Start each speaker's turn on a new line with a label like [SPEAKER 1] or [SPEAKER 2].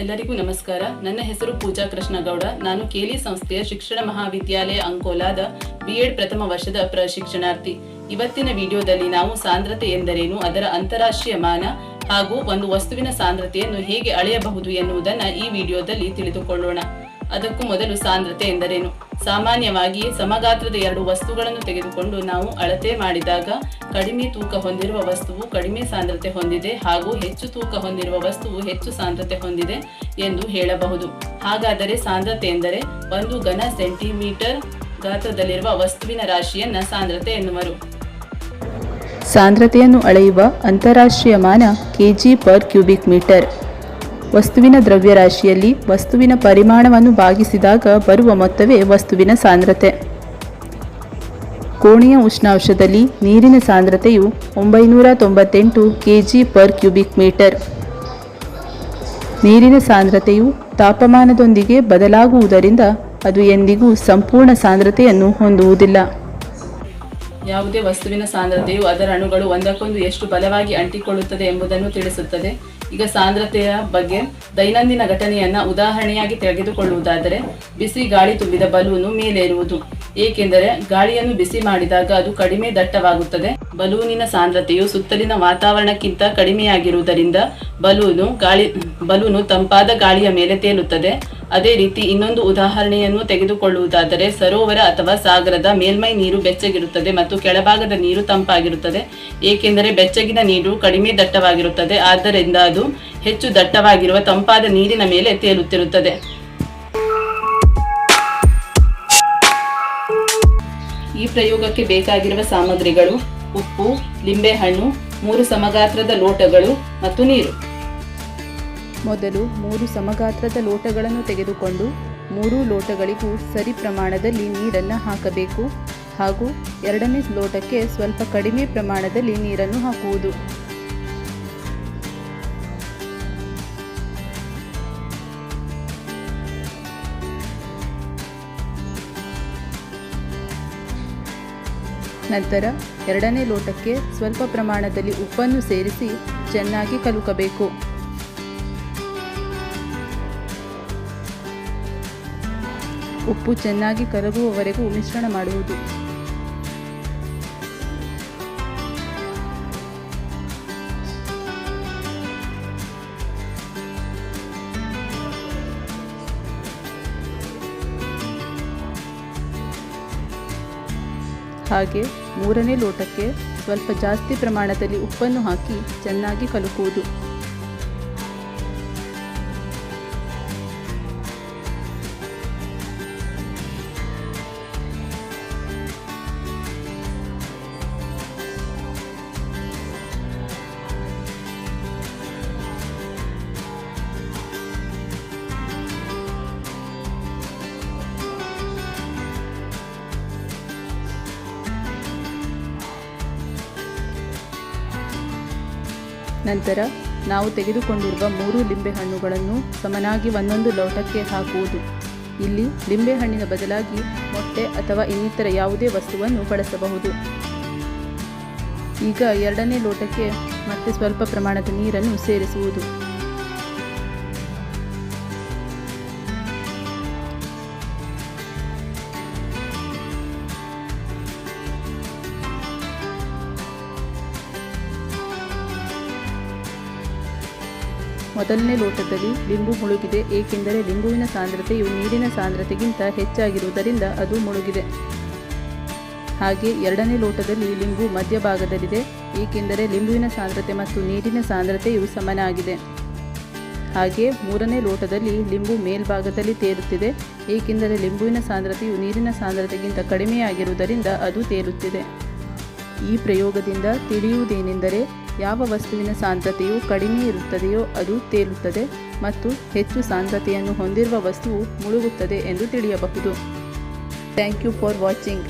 [SPEAKER 1] ಎಲ್ಲರಿಗೂ ನಮಸ್ಕಾರ. ನನ್ನ ಹೆಸರು ಪೂಜಾ ಕೃಷ್ಣಗೌಡ. ನಾನು ಕೇಲಿ ಸಂಸ್ಥೆಯ ಶಿಕ್ಷಣ ಮಹಾವಿದ್ಯಾಲಯ ಅಂಕೋಲಾದ ಬಿಎಡ್ ಪ್ರಥಮ ವರ್ಷದ ಪ್ರಶಿಕ್ಷಣಾರ್ಥಿ. ಇವತ್ತಿನ ವಿಡಿಯೋದಲ್ಲಿ ನಾವು ಸಾಂದ್ರತೆ ಎಂದರೇನು, ಅದರ ಅಂತಾರಾಷ್ಟ್ರೀಯ ಮಾನ ಹಾಗೂ ಒಂದು ವಸ್ತುವಿನ ಸಾಂದ್ರತೆಯನ್ನು ಹೇಗೆ ಅಳೆಯಬಹುದು ಎನ್ನುವುದನ್ನು ಈ ವಿಡಿಯೋದಲ್ಲಿ ತಿಳಿದುಕೊಳ್ಳೋಣ. ಅದಕ್ಕೂ ಮೊದಲು ಸಾಂದ್ರತೆ ಎಂದರೇನು? ಸಾಮಾನ್ಯವಾಗಿ ಸಮಗಾತ್ರದ ಎರಡು ವಸ್ತುಗಳನ್ನು ತೆಗೆದುಕೊಂಡು ನಾವು ಅಳತೆ ಮಾಡಿದಾಗ ಕಡಿಮೆ ತೂಕ ಹೊಂದಿರುವ ವಸ್ತುವು ಕಡಿಮೆ ಸಾಂದ್ರತೆ ಹೊಂದಿದೆ ಹಾಗೂ ಹೆಚ್ಚು ತೂಕ ಹೊಂದಿರುವ ವಸ್ತುವು ಹೆಚ್ಚು ಸಾಂದ್ರತೆ ಹೊಂದಿದೆ ಎಂದು ಹೇಳಬಹುದು. ಹಾಗಾದರೆ ಸಾಂದ್ರತೆ ಎಂದರೆ ಒಂದು ಘನ ಸೆಂಟಿಮೀಟರ್ ಗಾತ್ರದಲ್ಲಿರುವ ವಸ್ತುವಿನ ರಾಶಿಯನ್ನ ಸಾಂದ್ರತೆ ಎನ್ನುವರು.
[SPEAKER 2] ಸಾಂದ್ರತೆಯನ್ನು ಅಳೆಯುವ ಅಂತಾರಾಷ್ಟ್ರೀಯ ಮಾನ ಕೆಜಿ ಪರ್ ಕ್ಯೂಬಿಕ್ ಮೀಟರ್. ವಸ್ತುವಿನ ದ್ರವ್ಯರಾಶಿಯಲ್ಲಿ ವಸ್ತುವಿನ ಪರಿಮಾಣವನ್ನು ಭಾಗಿಸಿದಾಗ ಬರುವ ಮೊತ್ತವೇ ವಸ್ತುವಿನ ಸಾಂದ್ರತೆ. ಕೋಣೆಯ ಉಷ್ಣಾಂಶದಲ್ಲಿ ನೀರಿನ ಸಾಂದ್ರತೆಯು ಒಂಬೈನೂರ ತೊಂಬತ್ತೆಂಟು K G per cubic metre. ನೀರಿನ ಸಾಂದ್ರತೆಯು ತಾಪಮಾನದೊಂದಿಗೆ ಬದಲಾಗುವುದರಿಂದ ಅದು ಎಂದಿಗೂ ಸಂಪೂರ್ಣ ಸಾಂದ್ರತೆಯನ್ನು ಹೊಂದುವುದಿಲ್ಲ.
[SPEAKER 1] ಯಾವುದೇ ವಸ್ತುವಿನ ಸಾಂದ್ರತೆಯು ಅದರ ಅಣುಗಳು ಒಂದಕ್ಕೊಂದು ಎಷ್ಟು ಬಲವಾಗಿ ಅಂಟಿಕೊಳ್ಳುತ್ತದೆ ಎಂಬುದನ್ನು ತಿಳಿಸುತ್ತದೆ. ಈಗ ಸಾಂದ್ರತೆಯ ಬಗ್ಗೆ ದೈನಂದಿನ ಘಟನೆಯನ್ನ ಉದಾಹರಣೆಯಾಗಿ ತೆಗೆದುಕೊಳ್ಳುವುದಾದರೆ, ಬಿಸಿ ಗಾಳಿ ತುಂಬಿದ ಬಲೂನು ಮೇಲೇರುವುದು. ಏಕೆಂದರೆ ಗಾಳಿಯನ್ನು ಬಿಸಿ ಮಾಡಿದಾಗ ಅದು ಕಡಿಮೆ ದಟ್ಟವಾಗುತ್ತದೆ. ಬಲೂನಿನ ಸಾಂದ್ರತೆಯು ಸುತ್ತಲಿನ ವಾತಾವರಣಕ್ಕಿಂತ ಕಡಿಮೆಯಾಗಿರುವುದರಿಂದ ಬಲೂನು ಗಾಳಿ, ಬಲೂನು ತಂಪಾದ ಗಾಳಿಯ ಮೇಲೆ ತೇಲುತ್ತದೆ. ಅದೇ ರೀತಿ ಇನ್ನೊಂದು ಉದಾಹರಣೆಯನ್ನು ತೆಗೆದುಕೊಳ್ಳುವುದಾದರೆ ಸರೋವರ ಅಥವಾ ಸಾಗರದ ಮೇಲ್ಮೈ ನೀರು ಬೆಚ್ಚಗಿರುತ್ತದೆ ಮತ್ತು ಕೆಳಭಾಗದ ನೀರು ತಂಪಾಗಿರುತ್ತದೆ. ಏಕೆಂದರೆ ಬೆಚ್ಚಗಿನ ನೀರು ಕಡಿಮೆ ದಟ್ಟವಾಗಿರುತ್ತದೆ. ಆದ್ದರಿಂದ ಅದು ಹೆಚ್ಚು ದಟ್ಟವಾಗಿರುವ ತಂಪಾದ ನೀರಿನ ಮೇಲೆ ತೇಲುತ್ತಿರುತ್ತದೆ. ಈ ಪ್ರಯೋಗಕ್ಕೆ ಬೇಕಾಗಿರುವ ಸಾಮಗ್ರಿಗಳು ಉಪ್ಪು, ಲಿಂಬೆಹಣ್ಣು, ಮೂರು ಸಮಗಾತ್ರದ ಲೋಟಗಳು ಮತ್ತು ನೀರು.
[SPEAKER 2] ಮೊದಲು ಮೂರು ಸಮಗಾತ್ರದ ಲೋಟಗಳನ್ನು ತೆಗೆದುಕೊಂಡು ಮೂರು ಲೋಟಗಳಿಗೂ ಸರಿ ಪ್ರಮಾಣದಲ್ಲಿ ನೀರನ್ನು ಹಾಕಬೇಕು ಹಾಗೂ ಎರಡನೇ ಲೋಟಕ್ಕೆ ಸ್ವಲ್ಪ ಕಡಿಮೆ ಪ್ರಮಾಣದಲ್ಲಿ ನೀರನ್ನು ಹಾಕುವುದು. ನಂತರ ಎರಡನೇ ಲೋಟಕ್ಕೆ ಸ್ವಲ್ಪ ಪ್ರಮಾಣದಲ್ಲಿ ಉಪ್ಪನ್ನು ಸೇರಿಸಿ ಚೆನ್ನಾಗಿ ಕಲುಕಬೇಕು. ಉಪ್ಪು ಚೆನ್ನಾಗಿ ಕರಗುವವರೆಗೂ ಮಿಶ್ರಣ ಮಾಡುವುದು. ಹಾಗೆ ಮೂರನೇ ಲೋಟಕ್ಕೆ ಸ್ವಲ್ಪ ಜಾಸ್ತಿ ಪ್ರಮಾಣದಲ್ಲಿ ಉಪ್ಪನ್ನು ಹಾಕಿ ಚೆನ್ನಾಗಿ ಕಲುಕುವುದು. ನಂತರ ನಾವು ತೆಗೆದುಕೊಂಡಿರುವ ಮೂರು ಲಿಂಬೆಹಣ್ಣುಗಳನ್ನು ಸಮನಾಗಿ ಒಂದೊಂದು ಲೋಟಕ್ಕೆ ಹಾಕುವುದು. ಇಲ್ಲಿ ಲಿಂಬೆಹಣ್ಣಿನ ಬದಲಾಗಿ ಮೊಟ್ಟೆ ಅಥವಾ ಇನ್ನಿತರ ಯಾವುದೇ ವಸ್ತುವನ್ನು ಬಳಸಬಹುದು. ಈಗ ಎರಡನೇ ಲೋಟಕ್ಕೆ ಮತ್ತೆ ಸ್ವಲ್ಪ ಪ್ರಮಾಣದ ನೀರನ್ನು ಸೇರಿಸುವುದು. ಮೊದಲನೇ ಲೋಟದಲ್ಲಿ ಲಿಂಬು ಮುಳುಗಿದೆ, ಏಕೆಂದರೆ ಲಿಂಬುವಿನ ಸಾಂದ್ರತೆಯು ನೀರಿನ ಸಾಂದ್ರತೆಗಿಂತ ಹೆಚ್ಚಾಗಿರುವುದರಿಂದ ಅದು ಮುಳುಗಿದೆ. ಹಾಗೆ ಎರಡನೇ ಲೋಟದಲ್ಲಿ ಲಿಂಬು ಮಧ್ಯಭಾಗದಲ್ಲಿದೆ, ಏಕೆಂದರೆ ಲಿಂಬುವಿನ ಸಾಂದ್ರತೆ ಮತ್ತು ನೀರಿನ ಸಾಂದ್ರತೆಯು ಸಮನಾಗಿದೆ. ಹಾಗೆ ಮೂರನೇ ಲೋಟದಲ್ಲಿ ಲಿಂಬು ಮೇಲ್ಭಾಗದಲ್ಲಿ ತೇರುತ್ತಿದೆ ಏಕೆಂದರೆ ಲಿಂಬುವಿನ ಸಾಂದ್ರತೆಯು ನೀರಿನ ಸಾಂದ್ರತೆಗಿಂತ ಕಡಿಮೆಯಾಗಿರುವುದರಿಂದ ಅದು ತೇರುತ್ತಿದೆ ಈ ಪ್ರಯೋಗದಿಂದ ತಿಳಿಯುವುದೇನೆಂದರೆ ಯಾವ ವಸ್ತುವಿನ ಸಾಂದ್ರತೆಯು ಕಡಿಮೆ ಇರುತ್ತದೆಯೋ ಅದು ತೇಲುತ್ತದೆ ಮತ್ತು ಹೆಚ್ಚು ಸಾಂದ್ರತೆಯನ್ನು ಹೊಂದಿರುವ ವಸ್ತುವು ಮುಳುಗುತ್ತದೆ ಎಂದು ತಿಳಿಯಬಹುದು. Thank you for watching.